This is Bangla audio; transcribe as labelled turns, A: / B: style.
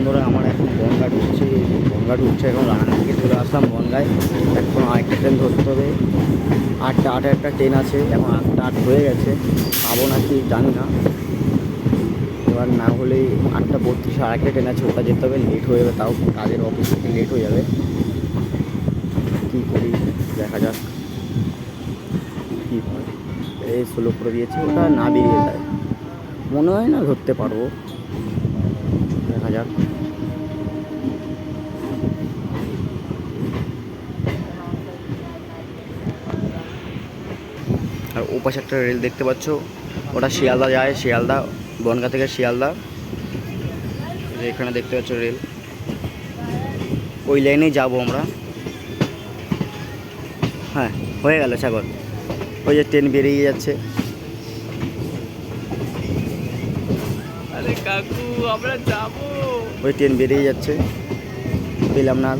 A: বন্ধুরা, আমার এখন বনগা ঢুকছে বনগা ঢুকছে এখন রানার থেকে চলে আসলাম বনগায়। এখন আরেকটা ট্রেন ধরতে হবে। আটটা, আটে একটা ট্রেন আছে। এখন আটটা, আট হয়ে গেছে। পাবো নাকি জানি না। এবার না হলে আটটা বত্রিশে আরেকটা ট্রেন আছে, ওটা যেতে হবে। লেট হয়ে যাবে তাও, কাজের অফিস থেকে লেট হয়ে যাবে। কী করি, দেখা যাক। কী হয়। এই স্লো করে দিয়েছে, ওটা না বেরিয়ে যায়। মনে হয় না ধরতে পারব। দেখা যাক। আর ও পাশে একটা রেল দেখতে পাচ্ছ। ওটা শিয়ালদা যায়, শিয়ালদা, বনগা থেকে শিয়ালদা। এখানে দেখতে পাচ্ছ রেল। ওই লাইনেই যাব আমরা। হ্যাঁ হয়ে গেল, সাগর। ওই যে ট্রেন বেরিয়ে যাচ্ছে।
B: আরে কাকু আমরা যাব
A: ওই ট্রেন বেরিয়ে যাচ্ছে পেলাম না।